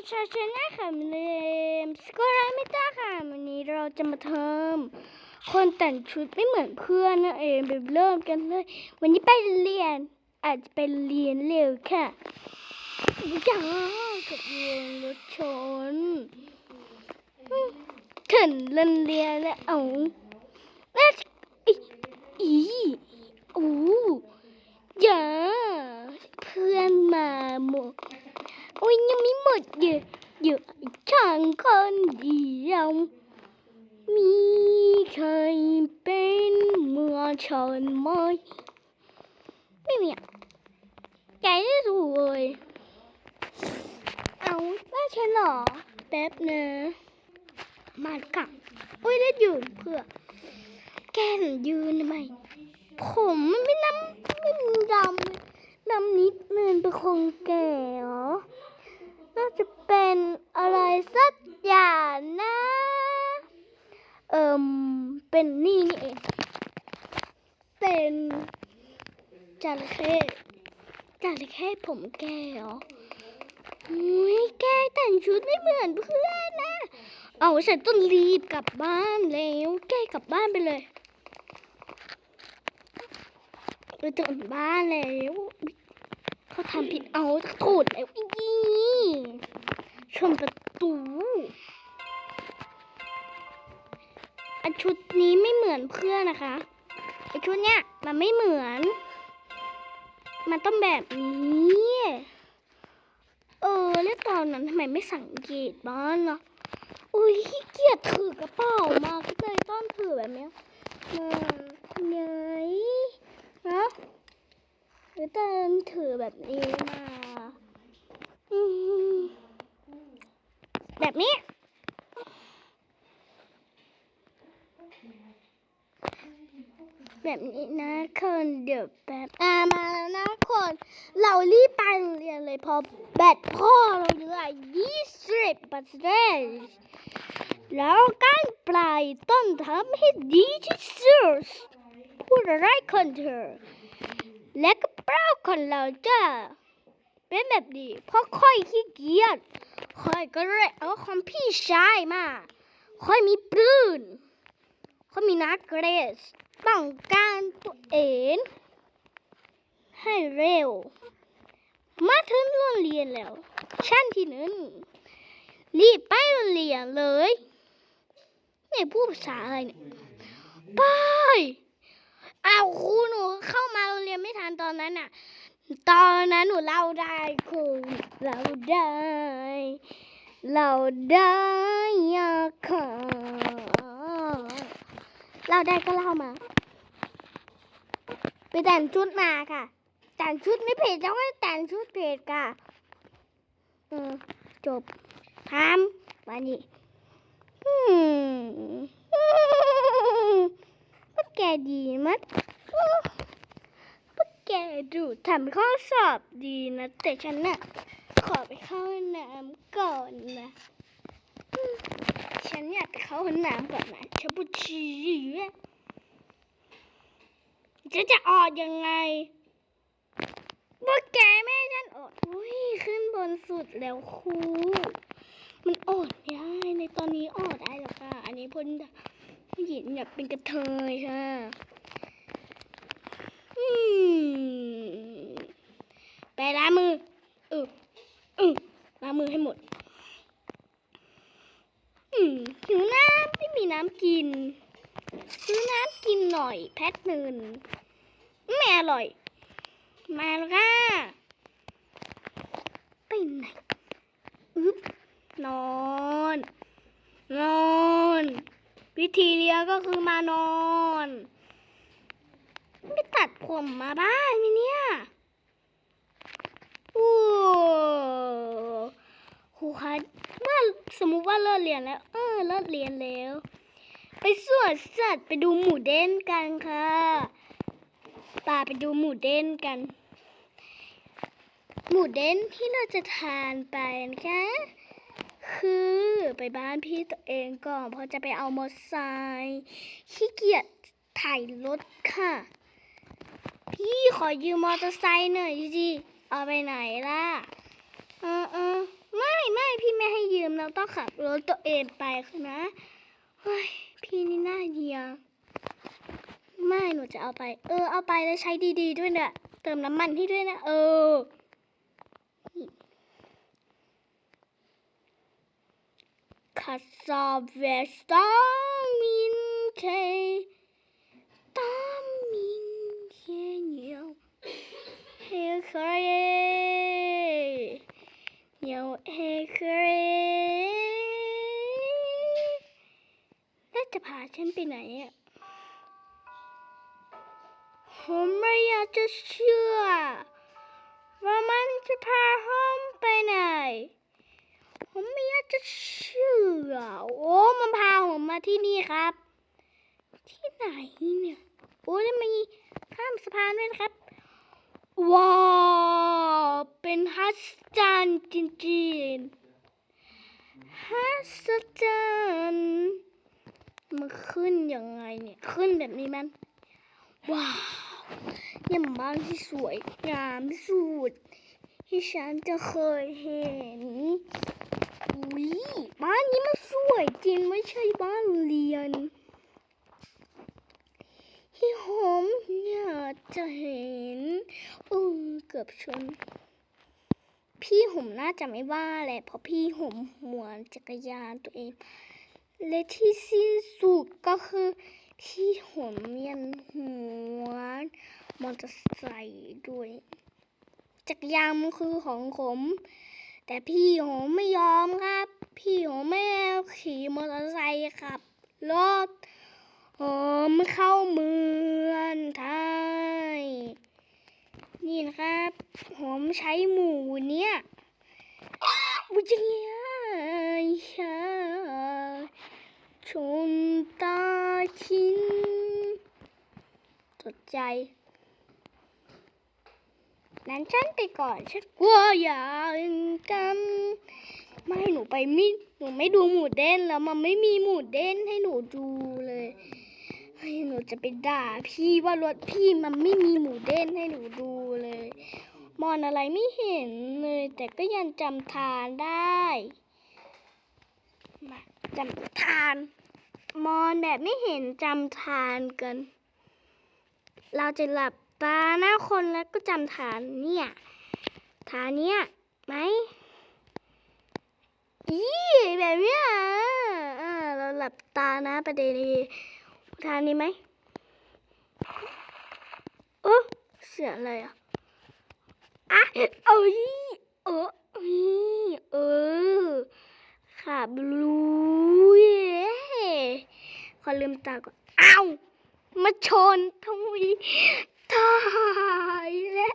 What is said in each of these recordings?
ประชาชนนะคะมิเลมสกอร์ไม่ต้าค่ะวันนี้เราจะมาเทำคนแต่งชุดไม่เหมือนเพื่อนนั่นเองไปเริ่มกันเลย วันนี้ไปเรียน อาจจะไปเรียนเร็วค่ะจ้ากับเรียนรถชนถึงเรียนเรียนแล้วเอาแล้วอีอีโอ้อย่าเพื่อนมาหมด โอ้ยยัง ไม่อยอะช่างคนเดียวมีใครเป็นเมื่อฉันไหมไม่มีอะใจที่สวยเอาว่าฉันเหรอแป๊บนะมากังโอ้ยแล้วยืนเพื่อ แกนยืนทำไมผมมันไม่น้ำไม่มีดำเลยดำนิดนึงเป็นคงแก่เหรอ น่าจะเป็นอะไรสักอย่างนะ เอิมเป็นนี่นี่เองเป็นจระเข้จระเข้ผมแก่เหรออุ้ยแกแต่งชุดไม่เหมือนเพื่อนนะ เอาฉันต้องรีบกลับบ้านแล้ว แกกลับบ้านไปเลยไปถึงบ้านแล้ว เขาทำผิดเอาโทษแล้วอีชนประตูอันชุดนี้ไม่เหมือนเพื่อนนะคะไอชุดเนี้ยมันไม่เหมือน มันต้องแบบนี้เออแล้วตอนนั้นทำไมไม่สังเกตบ้างเนาะอุ้ยขี้เกียจถือกระเป๋ามาก็เลยต้องถือแบบนี้มาเหนื่อยนะ รือตอนถือแบบนี้มาแบบนี้ แบบนี้นะคนเดี๋ยวแป๊บอ่ามาแล้วนะคน เรารีบไปโรงเรียนเลยพอแบตพ่อเราเหลือยี่สิบเปอร์เซ็นต์แล้วการปลายต้องทำให้ดีที่สุดพูดอะไรคนเธอ และกระเป๋าของเราจะเป็นแบบนี้เพราะค่อยขี้เกียจค่อยก็เลยเอาของพี่ชายมา ค่อยมีปืนค่อยมีนักเรสป้องกันตัวเองให้เร็ว มาถึงโรงเรียนแล้ว ชั้นที่หนึ่งรีบไปโรงเรียนเลยนี่พูดภาษาอะไรเนี่ยไป อ้าวครูหนูเข้ามาโรงเรียนไม่ทันตอนนั้นน่ะตอนนั้นหนูเล่าได้ครูเล่าได้เล่าได้ยากขอเล่าได้ก็เล่ามาไปแต่งชุดมาค่ะ แต่งชุดไม่ผิดจะไม่แต่งชุดผิดค่ะเออจบทำวันนี้อื มมันแกดีมั้ยมันแกดูทำข้อสอบดีนะ แต่ฉันน่ะขอไปเข้าห้องน้ำก่อนนะ ฉันอยากไปเข้าห้องน้ำก่อนนะฉันปวดฉี่จะจะออกยังไงพว่าแกแม่ฉันออกอุ้ยขึ้นบนสุดแล้วครู มันออกไม่ได้ในตอนนี้ออกได้แล้วค่ะ อันนี้พ้น ผู้หญิงอยากเป็นกระเทยค่ะอืไปล้างมือเออเออล้างมือให้หมด อืมหิวน้ำไม่มีน้ำกิน ซื้อน้ำกินหน่อย แพ็คหนึ่งไม่อร่อย มาแล้วค่ะไปไหนอึ๊บนอน นอน วิธีเลี้ยก็คือมานอนไม่ตัดผมมาบ้างไหมเนี่ยโอ้ครูคะเมื่อสมมุติว่าเลิกเรียนแล้ว เออเลิกเรียนแล้ว ไปสวนสัตว์ไปดูหมูเด้นกันค่ะป่าไปดูหมูเด้นกัน หมูเด้นที่เราจะทานไปนะคะ คือไปบ้านพี่ตัวเองก่อนเพราะจะไปเอามอเตอร์ไซค์ขี้เกียจถ่ายรถค่ะ พี่ขอยืมมอเตอร์ไซค์หน่อยสิเอาไปไหนล่ะเออเออไม่ไม่พี่ต้องขับรถตัวเองไปนะเฮ้ยพี่นี่น่าเดียไม่หนูจะเอาไป เออเอาไปแล้วใช้ดีๆด้วยเนี่ยเติมน้ำมันให้ด้วยนะ เออ คาซาเวสตามินเคตามินเคเนียวเฮเคร เนียวเฮเครแล้วจะพาฉันไปไหนอะผมไม่อยากจะเชื่อว่ามันจะพาผมไปไหน ผมไม่อยากจะเชื่อ โอ้มันพาผมมาที่นี่ครับ ที่ไหนเนี่ย โอ้แล้วมีข้ามสะพานด้วยนะครับ ว้าว เป็นฮัสจันจริงๆฮัสจันมันขึ้นยังไงเนี่ย ขึ้นแบบนี้มัน ว้าวเนี่ยมันบ้านที่สวยงามที่สุดที่ฉันจะเคยเห็น วิบ้านนี้มันสวยจริงไม่ใช่บ้านเรียนที่ผมอยากจะเห็นเออเกือบชน พี่ผมน่าจะไม่ว่าแหละเพราะพี่ผมหมวนจักรยานตัวเอง และที่สิ้นสุดก็คือพี่ผมยังหวนมอเตอร์ไซค์ด้วย จักรยานมันคือของผม แต่พี่ผมไม่ยอมครับ พี่ผมไม่ขี่มอเตอร์ไซค์ขับรถผมเข้าเมืองไทย นี่นะครับผมใช้หมูเนี่ยวิจัยชาชนตาชินสดใจ นั้นฉันไปก่อน ฉันกลัวอย่างกันไม่ให้หนูไปมิหนูไม่ดูหมูเด้นแล้วมันไม่มีหมูเด้นให้หนูดูเลยให้หนูจะไปด่าพี่ว่ารถพี่มันไม่มีหมูเด้นให้หนูดูเลย มอนอะไรไม่เห็นเลย แต่ก็ยังจำทานได้มาจำทาน มอนแบบไม่เห็นจำทานกัน เราจะหลับ ตาหน้าคนแล้วก็จำฐานเนี่ยฐานเนี้ยไหมอีแบบเนี้ยอ่าเราหลับตานะประเด็นนี้ฐานนี้ไหมโอ้เสียงอะไรอะอะเอ้ยเออเออขาบลูเย่ขอลืมตาก่อนอ้าวมาชนทวี ตายและ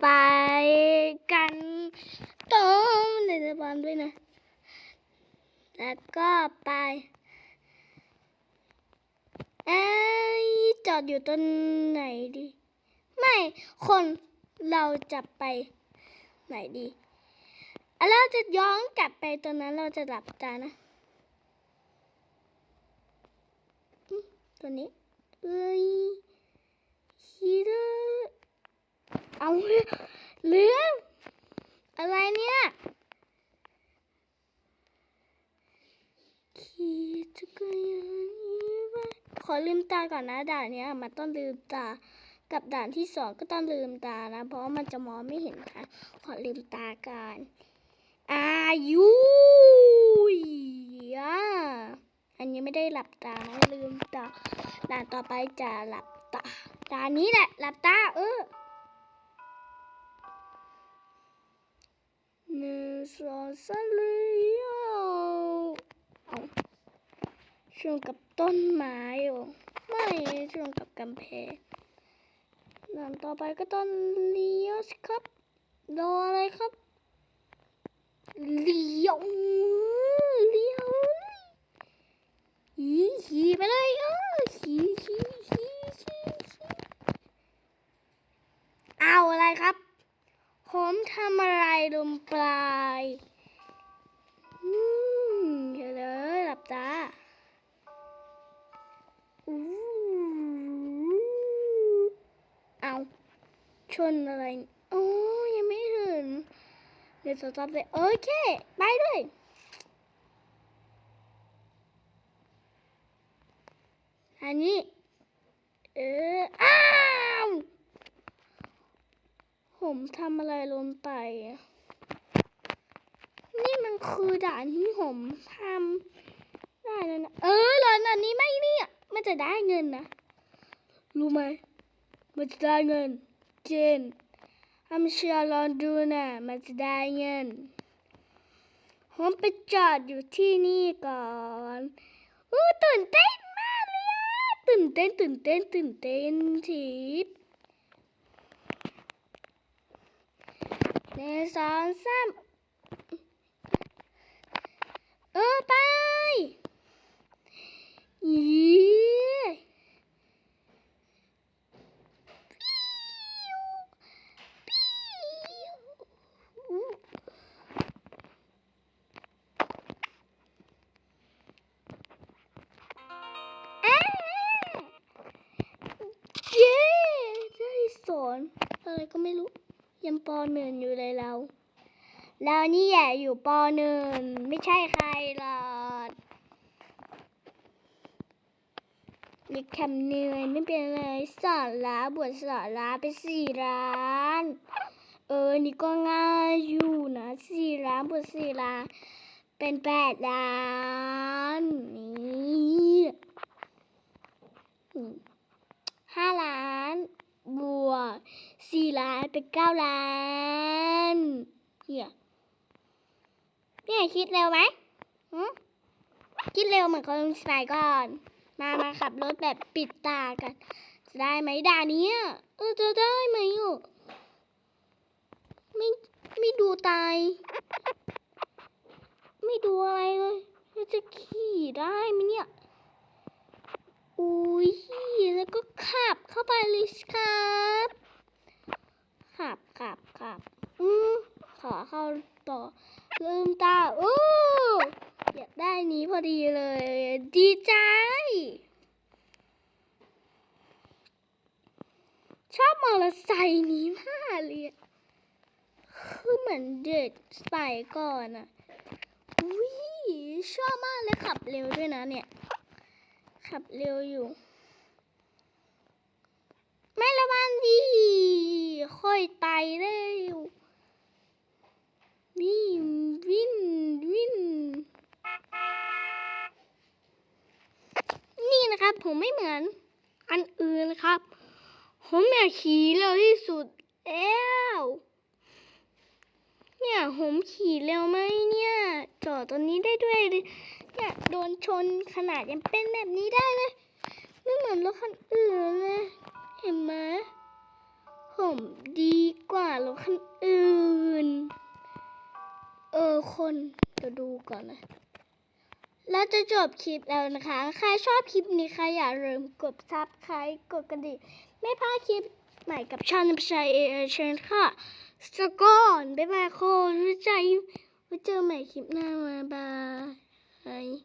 ไปกันต้มในสะพานด้วยนะ แล้วก็ไปเอ้ยจอดอยู่ตรงไหนดี ไม่คนเราจะไปไหนดีอะเราจะย้อนกลับไปตรงนั้นเราจะหลับตานะ ตัวนี้เอ้ย ฮีโร่เอาเรือเรือะไรเนี่ยขี่จักรยานนี้ไปขอลืมตาก่อนนะด่านเนี้ยมันต้องลืมตา กับด่านที่สองก็ต้องลืมตานะ เพราะมันจะมองไม่เห็นค่ะ ขอลืมตากันอายุยอันนี้ไม่ได้หลับตานะลืมตาด่านต่อไปจะหลับ ตาด่านี้แหละ หลับตา เออหนึ่งสองสามเลยเอาชนกับต้นไม้เหรอไม่ชนกับกำแพงด่านต่อไปก็ต้องเลี้ยวสิครับ รออะไรครับ เลี้ยวเลี้ยวขี่ขี่ไปเลยเออขี่ขี่ขี่ เอาอะไรครับผมทำอะไรลมปลายอืมเดี๋ยวเลยหลับตาอู้เอาชนอะไรโอ้ยังไม่ถึงเดี๋ยวสต๊อปเลยโอเค ไปด้วยอันนี้เอออ้า ผมทำอะไรลงไป นี่มันคือด่านที่ผมทำได้แล้วนะ เออหลอนอันนี้ไม่เนี่ยมันจะได้เงินนะ รู้ไหม มันจะได้เงิน เจนทำเชียร์ลองดูนะมันจะได้เงิน ผมไปจอดอยู่ที่นี่ก่อนอู้ตื่นเต้นมากเลยอะตื่นเต้นตื่นเต้นตื่นเต้นทิพย์ นึ่งสองสามเออไปยี่ปิ้วปิ้วเอ๊ะเย้ได้สอนอะไรก็ไม่รู้ ยังปหนึ่งอยู่เลยเราเรานี่แหละอยู่ปหนึ่งไม่ใช่ใครหรอกมีคำเนื่อยไม่เป็นไรสอนละบวชสอนละไปสี่ร้านเออนี่ก็ง่ายอยู่นะสี่ล้านบวกสี่ล้านเป็นแปดล้านนี่ห้าล้าน บวกสี่ล้านเป็นเก้าล้านเนี่ยเนี่ยคิดเร็วไหมคิดเร็วเหมือนคนสมัยก่อน มามาขับรถแบบปิดตากันจะได้ไหมด่านี้เออจะได้ไหมอ่ไม่ไม่ดูตาย ไม่ดูอะไรเลยจะขี่ได้ไหมเนี่ย อุ้ยแล้วก็ขับเข้าไปเลยสิครับขับขับขับอืมขอเข้าต่อลืมตาโอ้อยากได้นี้พอดีเลย ดีใจ ชอบมอเตอร์ไซค์นี้มากเลยคือเหมือนเด็กสมัยก่อนอะอุ้ยชอบมากเลยขับเร็วด้วยนะเนี่ย ขับเร็วอยู่ ไม่ระวังดีค่อยไตเร็ววิ่นวิ่นวิ่นนี่นะครับ ผมไม่เหมือนอันอื่นครับ ผมอยากขี่เร็วที่สุดแล้วเนี่ยผมขี่เร็วไหมเนี่ย จอดตรงนี้ได้ด้วย โดนชนขนาดยังเป็นแบบนี้ได้เลย ไม่เหมือนรถคันอื่นเลยเห็นไหมผมดีกว่ารถคันอื่น เออคนเดี๋ยวดูก่อนนะแล้วจะจบคลิปแล้วนะคะ ใครชอบคลิปนี้ใครอย่าลืมกดซับใครกดกระดิ่งไม่พลาดคลิปใหม่กับช่องน้ำชัยเอเชนค่ะสกอนบ๊ายบายโคนรู้ใจไว้เจอใหม่คลิปหน้ามาบาย Bye.